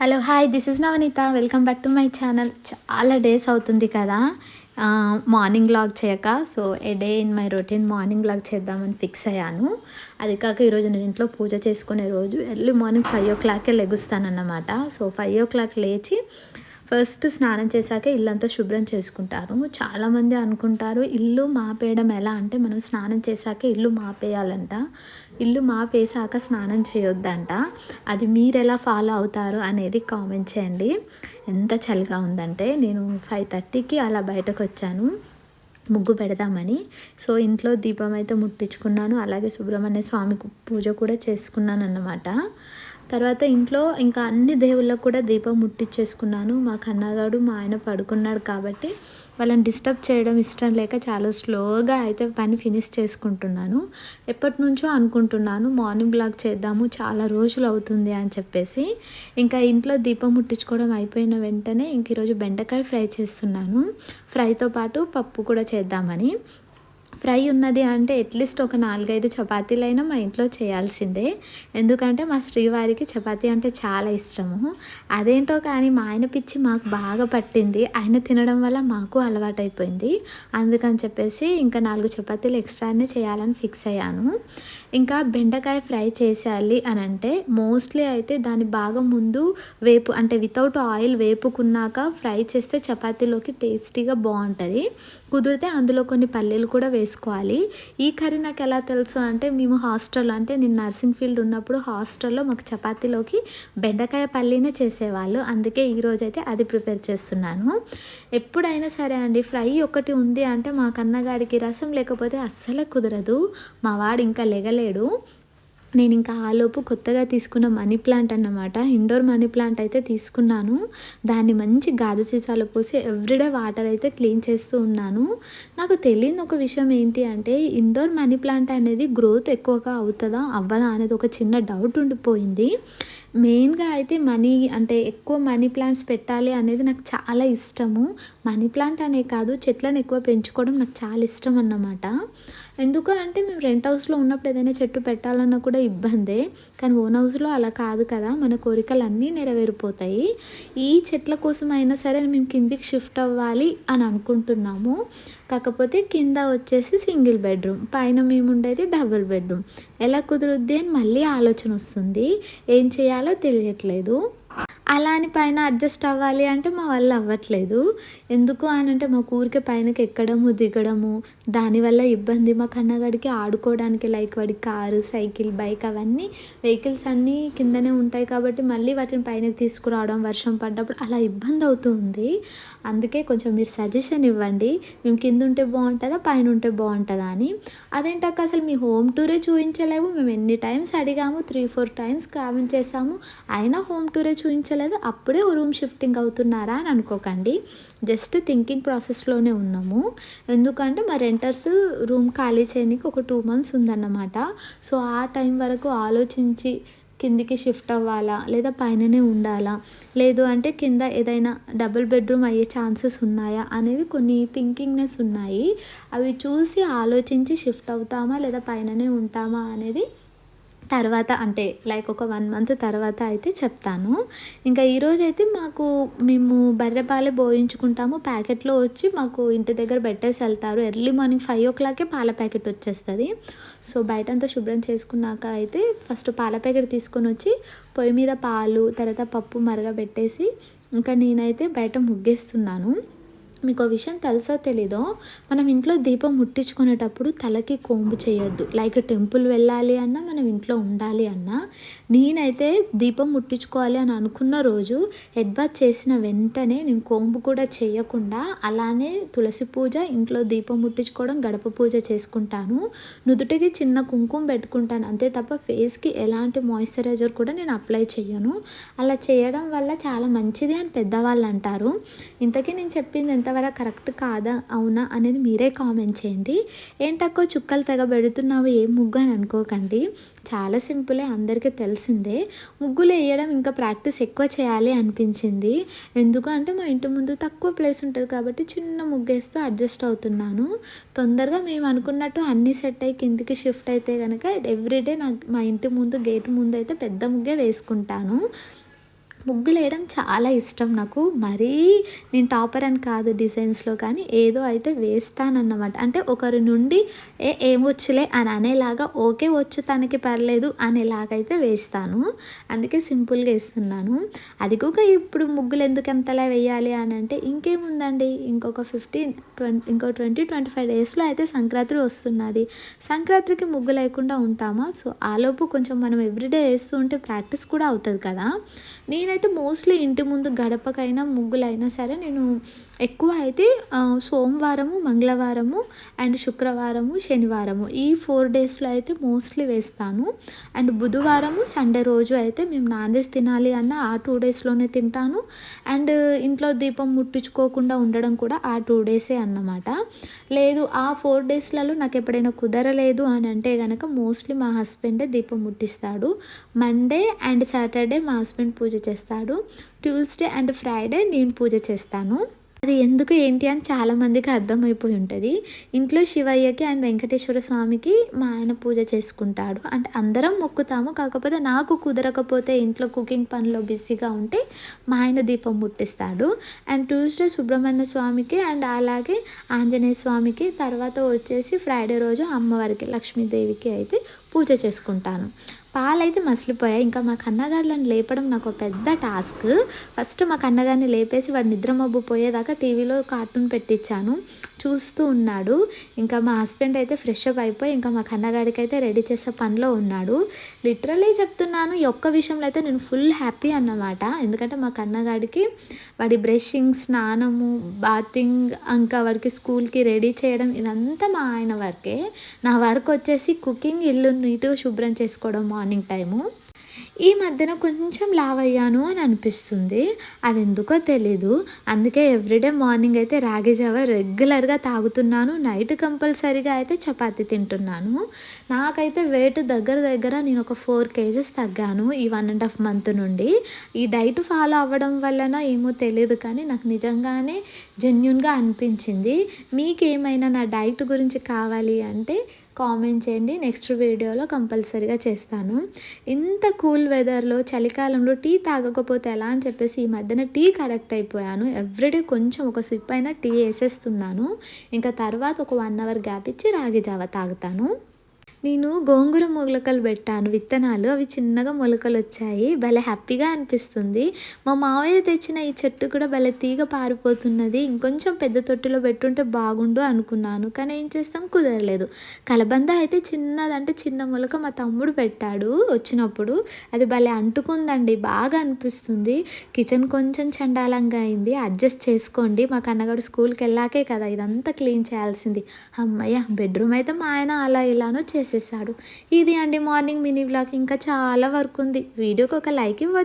Hello hi this is Navaneetha. Welcome back to my channel చాలా days అవుతుంది కదా. Morning vlog చేయక. So a day in my routine morning vlog చేద్దామని fix అయ్యాను. అది కాక ఈరోజు నేను ఇంట్లో పూజ చేసుకునే రోజు ఎర్లీ మార్నింగ్ ఫైవ్ ఓ క్లాకే లెగుస్తానన్నమాట. సో ఫైవ్ ఓ క్లాక్ లేచి ఫస్ట్ స్నానం చేశాక ఇల్లంతా శుభ్రం చేసుకుంటారు. చాలామంది అనుకుంటారు ఇల్లు మాపేయడం ఎలా? అంటే మనం స్నానం చేశాక ఇల్లు మాపేయాలంట. ఇల్లు మాపేశాక స్నానం చేయొద్దంట. అది మీరు ఎలా ఫాలో అవుతారు అనేది కామెంట్ చేయండి. ఎంత చలిగా ఉందంటే నేను ఫైవ్ థర్టీకి అలా బయటకు వచ్చాను ముగ్గు పెడదామని. సో ఇంట్లో దీపం అయితే ముట్టించుకున్నాను. అలాగే సుబ్రహ్మణ్య స్వామికి పూజ కూడా చేసుకున్నాను అన్నమాట తర్వాత ఇంట్లో ఇంకా అన్ని దేవుళ్ళకు కూడా దీపం ముట్టించేసుకున్నాను మా కన్నగాడు మా ఆయన పడుకున్నాడు కాబట్టి వాళ్ళని డిస్టర్బ్ చేయడం ఇష్టం లేక చాలా స్లోగా అయితే పని ఫినిష్ చేసుకుంటున్నాను. ఎప్పటి నుంచో అనుకుంటున్నాను మార్నింగ్ బ్లాగ్ చేద్దాము చాలా రోజులు అవుతుంది అని చెప్పేసి. ఇంకా ఇంట్లో దీపం ముట్టించుకోవడం అయిపోయిన వెంటనే ఇంక ఈరోజు బెండకాయ ఫ్రై చేస్తున్నాను. ఫ్రైతో పాటు పప్పు కూడా చేద్దామని. ఫ్రై ఉన్నది అంటే అట్లీస్ట్ ఒక నాలుగైదు చపాతీలైనా మా ఇంట్లో చేయాల్సిందే. ఎందుకంటే మా శ్రీవారికి చపాతీ అంటే చాలా ఇష్టము. అదేంటో కానీ మా ఆయన పిచ్చి మాకు బాగా పట్టింది. ఆయన తినడం వల్ల మాకు అలవాటైపోయింది. అందుకని చెప్పేసి ఇంకా నాలుగు చపాతీలు ఎక్స్ట్రానే చేయాలని ఫిక్స్ అయ్యాను. ఇంకా బెండకాయ ఫ్రై చేసేయాలి అని అంటే మోస్ట్లీ అయితే దాని బాగా ముందు వేపు అంటే వితౌట్ ఆయిల్ వేపుకున్నాక ఫ్రై చేస్తే చపాతీలోకి టేస్టీగా బాగుంటుంది. కుదిరితే అందులో కొన్ని పల్లీలు కూడా వేసుకోవాలి. ఈ కర్రీ నాకు ఎలా తెలుసు అంటే మేము హాస్టల్ అంటే నేను నర్సింగ్ ఫీల్డ్ ఉన్నప్పుడు హాస్టల్లో మాకు చపాతీలోకి బెండకాయ పల్లీనే చేసేవాళ్ళు. అందుకే ఈరోజు అయితే అది ప్రిపేర్ చేస్తున్నాను. ఎప్పుడైనా సరే అండి ఫ్రై ఒకటి ఉంది అంటే మా కన్నగాడికి రసం లేకపోతే అస్సలే కుదరదు. మా వాడు ఇంకా లెగలేడు. నేను ఇంకా ఆలోపు కొత్తగా తీసుకున్న మనీ ప్లాంట్ అన్నమాట. ఇండోర్ మనీ ప్లాంట్ అయితే తీసుకున్నాను. దాన్ని మంచి గాజు సీసాలో పోసి ఎవ్రీడే వాటర్ అయితే క్లీన్ చేస్తూ ఉన్నాను. నాకు తెలియని ఒక విషయం ఏంటి అంటే ఇండోర్ మనీ ప్లాంట్ అనేది గ్రోత్ ఎక్కువగా అవుతుందా? అవ్వదా? అనేది ఒక చిన్న డౌట్ ఉండిపోయింది. మెయిన్గా అయితే మనీ అంటే ఎక్కువ మనీ ప్లాంట్స్ పెట్టాలి అనేది నాకు చాలా ఇష్టము. మనీ ప్లాంట్ అనే కాదు చెట్లను ఎక్కువ పెంచుకోవడం నాకు చాలా ఇష్టం అన్నమాట. ఎందుకు అంటే మేము రెంట్ హౌస్లో ఉన్నప్పుడు ఏదైనా చెట్టు పెట్టాలన్నా కూడా ఇబ్బందే. కానీ ఓన్ హౌస్లో అలా కాదు కదా మన కోరికలు అన్నీ నెరవేరిపోతాయి. ఈ చెట్ల కోసం అయినా సరే మేము కిందికి షిఫ్ట్ అవ్వాలి అని అనుకుంటున్నాము. కాకపోతే కింద వచ్చేసి సింగిల్ బెడ్రూమ్ పైన మేము ఉండేది డబుల్ బెడ్రూమ్. ఎలా కుదురుద్ది అని మళ్ళీ ఆలోచన వస్తుంది. ఏం చేయాలి? తెలియట్లేదు. అలా అని పైన అడ్జస్ట్ అవ్వాలి అంటే మా వల్ల అవ్వట్లేదు. ఎందుకు అని అంటే మా ఊరికే పైనకి ఎక్కడము దిగడము దానివల్ల ఇబ్బంది. మా కన్నగాడికి ఆడుకోవడానికి లైక్ వాడి కారు సైకిల్ బైక్ అవన్నీ వెహికల్స్ అన్నీ కిందనే ఉంటాయి కాబట్టి మళ్ళీ వాటిని పైనకి తీసుకురావడం వర్షం పడ్డప్పుడు అలా ఇబ్బంది అవుతుంది అందుకే కొంచెం మీరు సజెషన్ ఇవ్వండి. మేము కింద ఉంటే బాగుంటుందా పైన ఉంటే బాగుంటుందా అని. అదేంటాక అసలు మీ హోమ్ టూరే చూపించలేము మేము ఎన్ని టైమ్స్ అడిగాము త్రీ ఫోర్ టైమ్స్ కామెంట్ చేసాము అయినా హోమ్ టూరే చూపించలేదు అప్పుడే రూమ్ షిఫ్టింగ్ అవుతున్నారా అని అనుకోకండి. జస్ట్ థింకింగ్ ప్రాసెస్లోనే ఉన్నాము. ఎందుకంటే మా రెంటర్స్ రూమ్ ఖాళీ చేయడానికి ఒక టూ మంత్స్ ఉందన్నమాట. సో ఆ టైం వరకు ఆలోచించి కిందికి షిఫ్ట్ అవ్వాలా లేదా పైననే ఉండాలా? లేదు అంటే కింద ఏదైనా డబుల్ బెడ్రూమ్ అయ్యే ఛాన్సెస్ ఉన్నాయా? అనేవి కొన్ని థింకింగ్నెస్ ఉన్నాయి. అవి చూసి ఆలోచించి షిఫ్ట్ అవుతామా లేదా పైననే ఉంటామా అనేది తర్వాత అంటే లైక్ ఒక వన్ మంత్ తర్వాత అయితే చెప్తాను. ఇంకా ఈరోజు అయితే మాకు మేము బర్రెపాలే పోయించుకుంటాము ప్యాకెట్లో వచ్చి మాకు ఇంటి దగ్గర పెట్టేసి వెళ్తారు. ఎర్లీ మార్నింగ్ ఫైవ్ ఓ క్లాకే పాల ప్యాకెట్ వచ్చేస్తుంది. సో బయటంతా శుభ్రం చేసుకున్నాక అయితే ఫస్ట్ పాల ప్యాకెట్ తీసుకొని వచ్చి పొయ్యి మీద పాలు తర్వాత పప్పు మరగబెట్టేసి ఇంకా నేనైతే బయట ముగ్గేస్తున్నాను. మీకు ఒక విషయం తెలుసో తెలీదో మనం ఇంట్లో దీపం ముట్టించుకునేటప్పుడు తలకి కోంబు చేయొద్దు. లైక్ టెంపుల్ వెళ్ళాలి అన్నా మనం ఇంట్లో ఉండాలి అన్నా నేనైతే దీపం ముట్టించుకోవాలి అని అనుకున్న రోజు హెడ్ బాత్ చేసిన వెంటనే నేను కోంబు కూడా చేయకుండా అలానే తులసి పూజ ఇంట్లో దీపం ముట్టించుకోవడం గడప పూజ చేసుకుంటాను. నుదుటికి చిన్న కుంకుమ పెట్టుకుంటాను. అంతే తప్ప ఫేస్కి ఎలాంటి మాయిశ్చరైజర్ కూడా నేను అప్లై చేయను అలా చేయడం వల్ల చాలా మంచిది అని పెద్దవాళ్ళు అంటారు. ఇంతకీ నేను చెప్పింది ఎంత? ఎంతవరకు కరెక్ట్ కాదా అవునా అనేది మీరే కామెంట్ చేయండి. ఏంటక్కో చుక్కలు తెగ పెడుతున్నావు ఏం ముగ్గు అని అనుకోకండి. చాలా సింపులే అందరికీ తెలిసిందే. ముగ్గులు వేయడం ఇంకా ప్రాక్టీస్ ఎక్కువ చేయాలి అనిపించింది. ఎందుకు అంటే మా ఇంటి ముందు తక్కువ ప్లేస్ ఉంటుంది కాబట్టి చిన్న ముగ్గేస్తూ అడ్జస్ట్ అవుతున్నాను. తొందరగా మేము అనుకున్నట్టు అన్నీ సెట్ అయ్యి కిందికి షిఫ్ట్ అయితే కనుక ఎవ్రీడే నాకు మా ఇంటి ముందు గేట్ ముందు అయితే పెద్ద ముగ్గే వేసుకుంటాను. ముగ్గులు వేయడం చాలా ఇష్టం నాకు. మరీ నేను టాపర్ అని కాదు డిజైన్స్లో కానీ ఏదో అయితే వేస్తానన్నమాట. అంటే ఒకరి నుండి ఏ ఏమొచ్చులే అని అనేలాగా ఓకే వచ్చు తనకి పర్లేదు అనేలాగైతే వేస్తాను. అందుకే సింపుల్గా వేస్తున్నాను. అది కూడా ఇప్పుడు ముగ్గులు ఎందుకు ఎంతలా వేయాలి అని అంటే ఇంకేముందండి? ఇంకొక ఫిఫ్టీన్ ట్వంటీ ఇంకో ట్వంటీ ట్వంటీ ఫైవ్ డేస్లో అయితే సంక్రాంతి వస్తున్నది. సంక్రాంతికి ముగ్గు లేకుండా ఉంటామా? సో ఆలోపు కొంచెం మనం ఎవ్రీడే వేస్తూ ఉంటే ప్రాక్టీస్ కూడా అవుతుంది కదా. నేనైతే అయితే మోస్ట్లీ ఇంటి ముందు గడపకైనా ముగ్గులైనా సరే నేను ఎక్కువ అయితే సోమవారము మంగళవారము అండ్ శుక్రవారము శనివారము. ఈ ఫోర్ డేస్లో అయితే మోస్ట్లీ వేస్తాను. అండ్ బుధవారము సండే రోజు అయితే మేము నాన్ వెజ్ తినాలి అన్న ఆ టూ డేస్లోనే తింటాను. అండ్ ఇంట్లో దీపం ముట్టించుకోకుండా ఉండడం కూడా ఆ టూ డేసే అన్నమాట. లేదు ఆ ఫోర్ డేస్లలో నాకు ఎప్పుడైనా కుదరలేదు అని అంటే కనుక మోస్ట్లీ మా హస్బెండే దీపం ముట్టిస్తాడు. మండే అండ్ సాటర్డే మా హస్బెండ్ పూజ చేస్తాడు. ట్యూస్డే అండ్ ఫ్రైడే నేను పూజ చేస్తాను. అది ఎందుకు ఏంటి అని చాలామందికి అర్థమైపోయి ఉంటుంది. ఇంట్లో శివయ్యకి అండ్ వెంకటేశ్వర స్వామికి మా ఆయన పూజ చేసుకుంటాడు. అంటే అందరం మొక్కుతాము. కాకపోతే నాకు కుదరకపోతే ఇంట్లో కుకింగ్ పనిలో బిజీగా ఉంటే మా ఆయన దీపం ముట్టిస్తాడు. అండ్ ట్యూస్డే సుబ్రహ్మణ్య స్వామికి అండ్ అలాగే ఆంజనేయ స్వామికి తర్వాత వచ్చేసి ఫ్రైడే రోజు అమ్మవారికి లక్ష్మీదేవికి అయితే పూజ చేసుకుంటాను. పాలైతే మసిలిపోయాయి. ఇంకా మా కన్నగారులను లేపడం నాకు పెద్ద టాస్క్. ఫస్ట్ మా కన్నగారిని లేపేసి వాడు నిద్రమబ్బు పోయేదాకా టీవీలో కార్టూన్ పెట్టించాను చూస్తూ ఉన్నాడు. ఇంకా మా హస్బెండ్ అయితే ఫ్రెష్ అప్ అయిపోయి ఇంకా మా కన్నగాడికి అయితే రెడీ చేసే పనిలో ఉన్నాడు. లిటరలీ చెప్తున్నాను ఈ ఒక్క విషయంలో అయితే నేను ఫుల్ హ్యాపీ అన్నమాట. ఎందుకంటే మా కన్నగాడికి వాడి బ్రషింగ్ స్నానము బాతింగ్ ఇంకా వాడికి స్కూల్కి రెడీ చేయడం ఇదంతా మా ఆయన వర్కే. నా వర్క్ వచ్చేసి కుకింగ్ ఇల్లు నీట్గా శుభ్రం చేసుకోవడం మార్నింగ్ మార్నింగ్ టైము. ఈ మధ్యన కొంచెం లావ్ అయ్యాను అని అనిపిస్తుంది. అది ఎందుకో తెలీదు. అందుకే ఎవ్రీడే మార్నింగ్ అయితే రాగి జావ రెగ్యులర్గా తాగుతున్నాను. నైట్ కంపల్సరీగా అయితే చపాతి తింటున్నాను. నాకైతే వెయిట్ దగ్గర దగ్గర నేను ఒక ఫోర్ కేజెస్ తగ్గాను ఈ వన్ అండ్ హాఫ్ మంత్ నుండి. ఈ డైట్ ఫాలో అవ్వడం వలన ఏమో తెలియదు కానీ నాకు నిజంగానే జెన్యున్గా అనిపించింది. మీకు ఏమైనా నా డైట్ గురించి కావాలి అంటే కామెంట్ చేయండి. నెక్స్ట్ వీడియోలో కంపల్సరీగా చేస్తాను. ఇంత కూల్ వెదర్లో చలికాలంలో టీ తాగకపోతే ఎలా అని చెప్పేసి ఈ మధ్యన టీ కడెక్ట్ అయిపోయాను. ఎవ్రీడే కొంచెం ఒక సిప్ అయినా టీ వేసేస్తున్నాను. ఇంకా తర్వాత ఒక వన్ అవర్ గ్యాప్ ఇచ్చి రాగి జావ తాగుతాను. నేను గోంగూర మొలకలు పెట్టాను విత్తనాలు. అవి చిన్నగా మొలకలు వచ్చాయి. భలే హ్యాపీగా అనిపిస్తుంది. మా మావయ్య తెచ్చిన ఈ చెట్టు కూడా భలే తీగ పారిపోతున్నది. ఇంకొంచెం పెద్ద తొట్టిలో పెట్టుంటే బాగుండు అనుకున్నాను. కానీ ఏం చేస్తాం? కుదరలేదు. కలబంద అయితే చిన్నదంటే చిన్న మొలక మా తమ్ముడు పెట్టాడు వచ్చినప్పుడు. అది భలే అంటుకుందండి. బాగా అనిపిస్తుంది. కిచెన్ కొంచెం చండాలంగా అయింది. అడ్జస్ట్ చేసుకోండి. మా కన్నగాడు స్కూల్కి వెళ్ళాకే కదా. ఇదంతా క్లీన్ చేయాల్సింది. అమ్మయ్య బెడ్రూమ్ అయితే మా ఆయన అలా ఇలానో చేస్తాను చేసేసాడు. ఇది అండి మార్నింగ్ మినీ బ్లాగ్ ఇంకా చాలా వర్క్ ఉంది. వీడియోకి ఒక లైక్ ఇవ్వచ్చు.